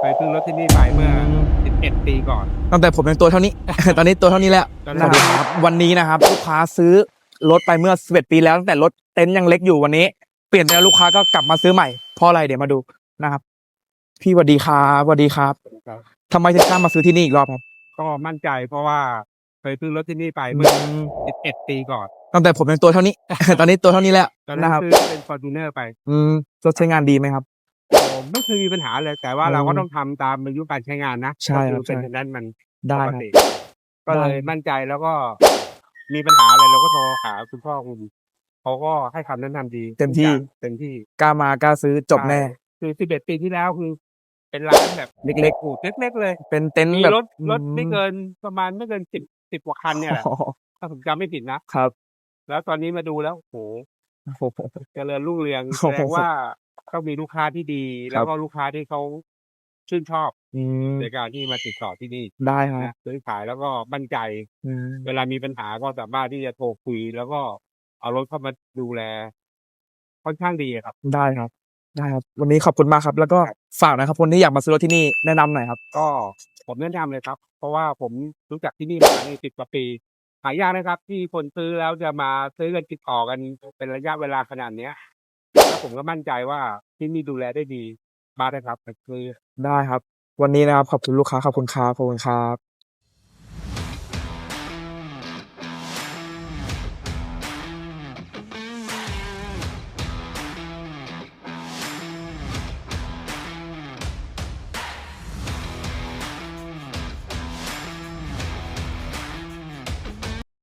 เคยซื้อรถที่นี่ไปเมื่อ 11 ปีก่อน ตั้งแต่ผมยังตัวเท่านี้ ตอนนี้ตัวเท่านี้แล้วตอนสนั้นวัสดีครับวันนี้นะครับลูกค้าซื้อรถไปเมื่อ11ปีแล้วตั้งแต่รถเต็นท์ยังเล็กอยู่วันนี้ เปลี่ยนไปแล้วลูกค้าก็กลับมาซื้อใหม่เพราะอะไรเดี๋ยวมาดูนะครับ พี่สวัสดีครับสวัสดีครับครับทำไมถึงกล้ามาซื้อที่นี่อีกรอบครับ ก็มั่นใจเพราะว่าเคยซื้อรถที่นี่ไปเมื่อ 11 ปีก่อน ตั้งแต่ผมยังตัวเท่านี้ ตอนนี้ตัวเท่านี้แล้วตอนนั้นะนครับซื้อเป็น Fortuner ไป อืมรถใช้งานดีไหมครับผม ไม่เคยมีปัญหาเลย แต่ว่าอืมเราก็ต้องทำตามอายุการใช้งานนะใช่ครับก็คือเป็นใช่นั้นมันได้ปคกรับติก็เลยได้มั่นใจแล้วก็มีปัญหาอะไรเราก็โทรหาคุณพ่อคุณเขาก็ให้คำแนะนำดี เต็มที่ทุกอย่างเต็มที่กล้ามากล้าซื้อจบแน่ คือ11ปีที่แล้วคือ เป็นร้านแบบเล็กๆอู่เล็กๆเลยๆเป็นเต็นท์มีแบบรถรถอืไม่เกินประมาณไม่เกินสิบสิบกว่าคันเนี่ยแหละอ๋อถ้าผมจำไม่ผิดนะครับ แล้วตอนนี้มาดูแล้วโหโอ้โหเจริญรุ่งเรืองโอ้แสโหดงว่า ต้องมีลูกค้าที่ดีแล้วก็ลูกค้าที่เขาชื่นชอบอืมในการที่มาติดต่อที่นี่ได้ครับนะซื้อขายแล้วก็มั่นใจ อืมเวลามีปัญหาก็สามารถที่จะโทรคุย แล้วก็เอารถเข้ามาดูแล ค่อนข้างดีอะครับ ได้ครับ ได้ครับ วันนี้ขอบคุณมากครับ แล้วก็ฝากนะครับคนที่อยากมาซื้อรถที่นี่แนะนำหน่อยครับ ก็ผมแนะนำเลยครับ เพราะว่าผมรู้จักที่นี่มาในสิบกว่าปีหายากนะครับ ที่คนซื้อแล้วจะมาซื้อกันติดต่อกันเป็นระยะเวลาขนาดเนี้ยแล้ว ผมก็มั่นใจว่าที่นี่ดูแลได้ดีมาได้ครับคือได้ครับ วันนี้นะครับขอบคุณลูกค้าขอบคุณครับขอบคุณครับ